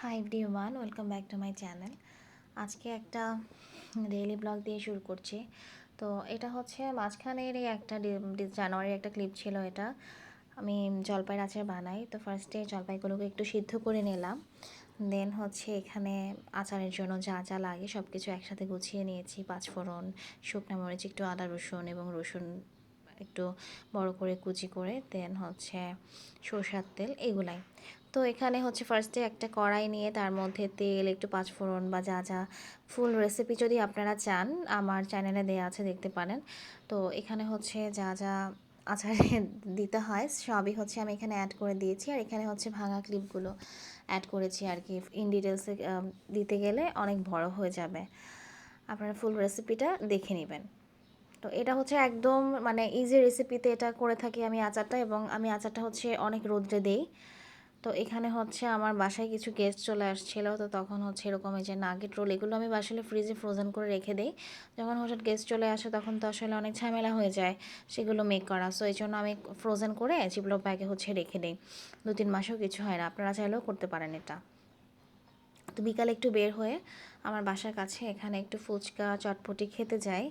Hi everyone welcome back to my channel আজকে একটা daily blog দিয়ে শুরু করছি। তো এটা হচ্ছে মাঝখানেরই একটা জানুয়ারির একটা ক্লিপ ছিল এটা। আমি জলপাইয়ের আচার বানাই, তো ফার্স্টে জলপাইগুলোকে একটু সিদ্ধ করে নিলাম। দেন হচ্ছে এখানে আচারের জন্য যা যা লাগে সব কিছু একসাথে গুছিয়ে নিয়েছি। পাঁচফোড়ন, শুকনো মরিচ, একটু আদা রসুন এবং রসুন একটু বড় করে কুচি করে দেন হচ্ছে সরষার তেল, এগুলাই। তো এখানে হচ্ছে ফার্স্টে একটা কড়াই নিয়ে তার মধ্যে তেল, একটু পাঁচফোড়ন বা যা যা ফুল রেসিপি যদি আপনারা চান, আমার চ্যানেলে দেওয়া আছে, দেখতে পারেন। তো এখানে হচ্ছে যা যা আচারে দিতে হয়, সবই হচ্ছে আমি এখানে অ্যাড করে দিয়েছি। আর এখানে হচ্ছে ভাঙা ক্লিপগুলো অ্যাড করেছি আর কি। ইন ডিটেলসে দিতে গেলে অনেক বড় হয়ে যাবে। আপনারা ফুল রেসিপিটা দেখে নেবেন। তো এটা হচ্ছে একদম মানে ইজি রেসিপিতে এটা করে থাকি আমি আচারটা এবং আমি আচারটা হচ্ছে অনেক রোদ্রে দেই। তো এখানে হচ্ছে আমার বাসায় কিছু গেস্ট চলে আসছিল। তো তখন হচ্ছে এরকম এই যে নাগেট রোল এগুলো আমি বাসায় ফ্রিজে ফ্রোজেন করে রেখে দিই। যখন হঠাৎ গেস্ট চলে আসে তখন তো আসলে অনেক ঝামেলা হয়ে যায় সেগুলো মেক করা। সো এই জন্য আমি ফ্রোজেন করে চিপলো ব্যাগে হচ্ছে রেখে দিই। দু তিন মাসেও কিছু হয় না, আপনারা চাইলেও করতে পারেন এটা। তো বিকালে একটু বের হয়ে আমার বাসার কাছে এখানে একটু ফুচকা, চটপটি খেতে যাই।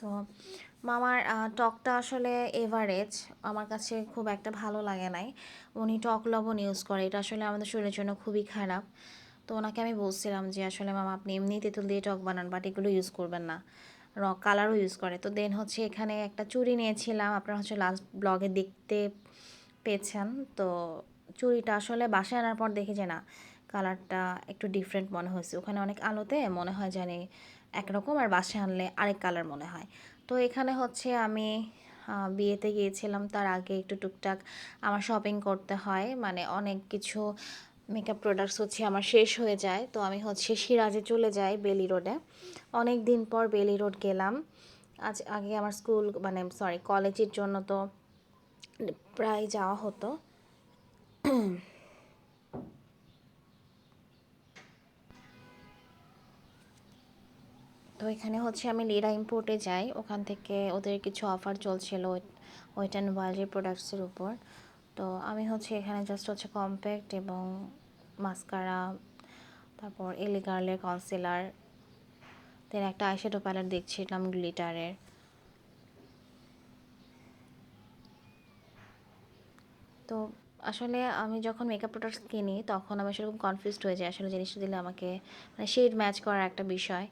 তো মামার টকটা আসলে এভারেজ আমার কাছে খুব একটা ভালো লাগে নাই। উনি টক লবণ ইউজ করে। এটা আসলে আমাদের শরীরের জন্য খুবই খারাপ। তো ওনাকে আমি বলছিলাম যে, আসলে মামা, আপনি এমনি তেঁতুল দিয়ে টক বানান বাট এগুলো ইউজ করবেন না। র কালারও ইউজ করে। তো দেন হচ্ছে এখানে একটা চুড়ি নিয়েছিলাম। আপনারা হচ্ছে লাস্ট ব্লগে দেখতে পেয়েছেন। তো চুড়িটা আসলে বাসায় আনার পর দেখি যে, না কালারটা একটু ডিফারেন্ট মনে হয়েছে। ওখানে অনেক আলোতে মনে হয় জানি একরকম আর বাসায় আনলে আরেক কালার মনে হয়। তো এখানে হচ্ছে আমি বিয়েতে গিয়েছিলাম, তার আগে একটু টুকটাক আমার শপিং করতে হয়। মানে অনেক কিছু মেকআপ প্রোডাক্টস হচ্ছে আমার শেষ হয়ে যায়। তো আমি হচ্ছে সিরাজে চলে যাই বেলি রোডে অনেক দিন পর বেলি রোড গেলাম। আজ আগে আমার স্কুল মানে সরি কলেজের জন্য তো প্রায় যাওয়া হতো। তো এখানে হচ্ছে আমি লিরা ইম্পোর্টে যাই। ওখান থেকে ওদের কিছু অফার চলছিল ওয়েট অ্যান্ড ওয়াইল্ডের প্রোডাক্টসের উপর। তো আমি হচ্ছে এখানে জাস্ট হচ্ছে কম্প্যাক্ট এবং মাস্কারা তারপর এলি গার্লের কনসিলার দেন একটা আইশ্যাডো প্যালেট দেখছিলাম গ্লিটারের তো আসলে আমি যখন মেকআপ প্রোডাক্টস কিনি, তখন আমি সেরকম কনফিউজড হয়ে যাই। আসলে জিনিসটা দিলে আমাকে মানে শেড ম্যাচ করার একটা বিষয়।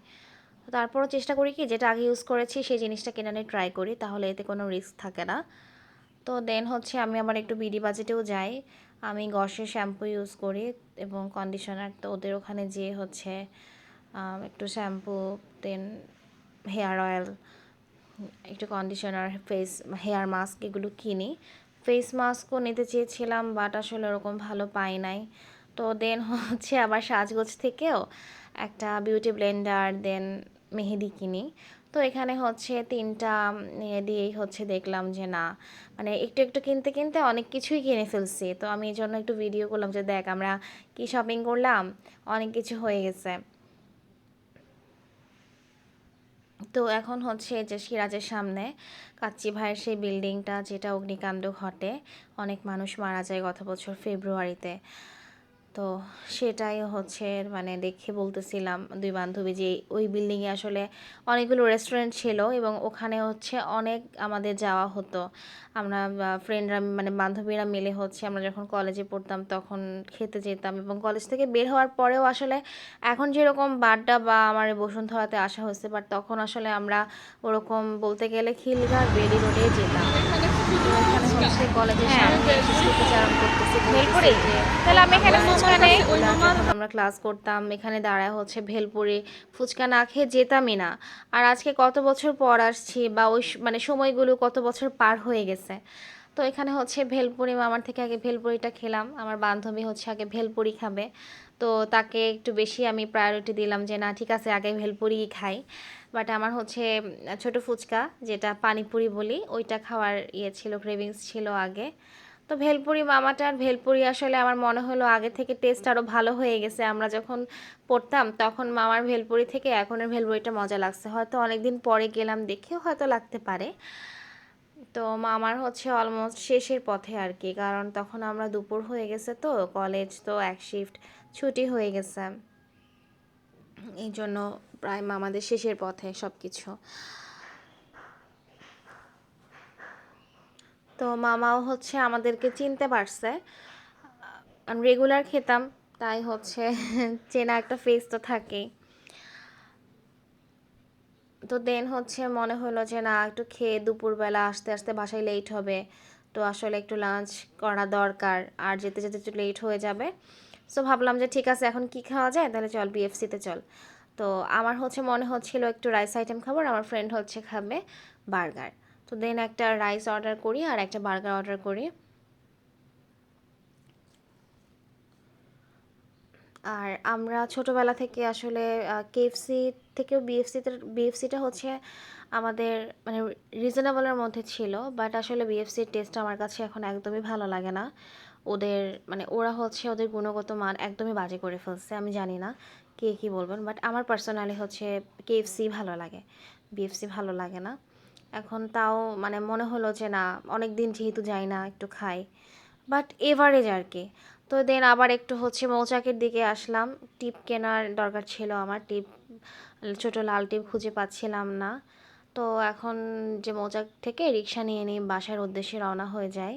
তারপরও চেষ্টা করি কি, যেটা আগে ইউজ করেছি সেই জিনিসটা কেনানে নিয়ে ট্রাই করি, তাহলে এতে কোনো রিস্ক থাকে না। তো দেন হচ্ছে আমি আমার একটু বিডি বাজেটেও যাই, আমি গসের শ্যাম্পু ইউজ করি এবং কন্ডিশনার তো ওদের ওখানে যেয়ে হচ্ছে একটু শ্যাম্পু দেন হেয়ার অয়েল একটু কন্ডিশনার ফেস হেয়ার মাস্ক এগুলো কিনি। ফেস মাস্কও নিতে চেয়েছিলাম বাট আসলে ওরকম ভালো পাই নাই। তো দেন হচ্ছে আবার সাজগোজ থেকেও একটা বিউটি ব্লেন্ডার দেন মেহেদি কিনি। তো এখানে হচ্ছে তিনটা দিয়েই হচ্ছে দেখলাম যে না মানে একটু একটু কিনতে কিনতে অনেক কিছুই কিনে ফেলছি। তো আমি এই জন্য একটু ভিডিও করলাম যে দেখ আমরা কি শপিং করলাম, অনেক কিছু হয়ে গেছে। তো এখন হচ্ছে যে সিরাজের সামনে, কাচ্চি ভাইয়ের সেই বিল্ডিংটা যেটা অগ্নিকাণ্ড ঘটে, অনেক মানুষ মারা যায় গত বছর ফেব্রুয়ারিতে তো সেটাই হচ্ছে মানে দেখে বলতেছিলাম দুই বান্ধবী যে ওই বিল্ডিংয়ে আসলে অনেকগুলো রেস্টুরেন্ট ছিল এবং ওখানে হচ্ছে অনেক আমাদের যাওয়া হতো। আমরা ফ্রেন্ডরা মানে বান্ধবীরা মিলে হচ্ছে আমরা যখন কলেজে পড়তাম তখন খেতে যেতাম এবং কলেজ থেকে বের হওয়ার পরেও আসলে এখন যেরকম বাড্ডা বা আমার বসুন্ধরাতে আসা হয়েছে বাট তখন আসলে আমরা ওরকম বলতে গেলে খিলগার বেলি রোডে যেতাম। কলেজের সামনে করতেছি তাহলে আমি এখানে আমরা ক্লাস করতাম এখানে দাঁড়ায় হচ্ছে ভেলপুরি। ফুচকা না খেয়ে যেতামই না। আর আজকে কত বছর পর আসছি বা ওই মানে সময়গুলো কত বছর পার হয়ে গেছে। তো এখানে হচ্ছে ভেলপুরি মামার থেকে আগে ভেলপুরিটা খেলাম। আমার বান্ধবী হচ্ছে আগে ভেলপুরি খাবে। তো তাকে একটু বেশি আমি প্রায়োরিটি দিলাম যে, না, ঠিক আছে, আগে ভেলপুরিই খাই। বাট আমার হচ্ছে ছোট ফুচকা, যেটা পানিপুরি বলি, ওইটা খাওয়ার ইয়ে ছিল ক্রেভিংস ছিল আগে। তো ভেলপুরি মামাটার ভেলপুরি আসলে আমার মনে হলো আগে থেকে টেস্ট আরও ভালো হয়ে গেছে। আমরা যখন পড়তাম, তখন মামার ভেলপুরি থেকে এখনের ভেলপুরিটা মজা লাগছে। হয়তো অনেক দিন পরে গেলাম দেখেও হয়তো লাগতে পারে। তো মামার হচ্ছে অলমোস্ট শেষের পথে আর কি, কারণ তখন আমরা দুপুর হয়ে গেছে তো কলেজ তো এক শিফট ছুটি হয়ে গেছে। এই জন্য প্রায় মামাদের শেষের পথে সব কিছু তো মামাও হচ্ছে আমাদেরকে চিনতে পারছে। রেগুলার খেতাম, তাই হচ্ছে চেনা একটা ফেস তো থাকেই। তো দেন হচ্ছে মনে হলো যে না, একটু খেয়ে দুপুরবেলা আসতে আসতে বাসায় লেট হবে। তো আসলে একটু লাঞ্চ করা দরকার, আর যেতে যেতে একটু লেট হয়ে যাবে। সো ভাবলাম যে ঠিক আছে, এখন কি খাওয়া যায়? তাহলে চল বিএফসিতে চল। তো আমার হচ্ছে মনে হচ্ছিল একটু রাইস আইটেম খাবার আমার ফ্রেন্ড হচ্ছে খাবে বার্গার তো দেন একটা রাইস অর্ডার করি, আর একটা বার্গার অর্ডার করি। আর আমরা ছোটোবেলা থেকে আসলে কেএফসি থেকেও বিএফসিতে বিএফসিটা হচ্ছে আমাদের মানে রিজনেবলের মধ্যে ছিল বাট আসলে বিএফসির টেস্ট আমার কাছে এখন একদমই ভালো লাগে না। ওদের মানে ওরা হচ্ছে ওদের গুণগত মান একদমই বাজে করে ফেলছে, আমি জানি না কে কী বলবেন বাট আমার পার্সোনালি হচ্ছে কেএফসি ভালো লাগে বিএফসি ভালো লাগে না। এখন তাও মানে মনে হলো যে না অনেক দিন যেহেতু যাই না, একটু খাই বাট এভারেজ আর কি। তো দেন আবার একটু হচ্ছে মৌচাকের দিকে আসলাম, টিপ কেনার দরকার ছিল আমার, টিপ, ছোটো লাল টিপ খুঁজে পাচ্ছিলাম না। তো এখন যে মৌচাক থেকে রিক্সা নিয়ে নিয়ে বাসার উদ্দেশ্যে রওনা হয়ে যায়।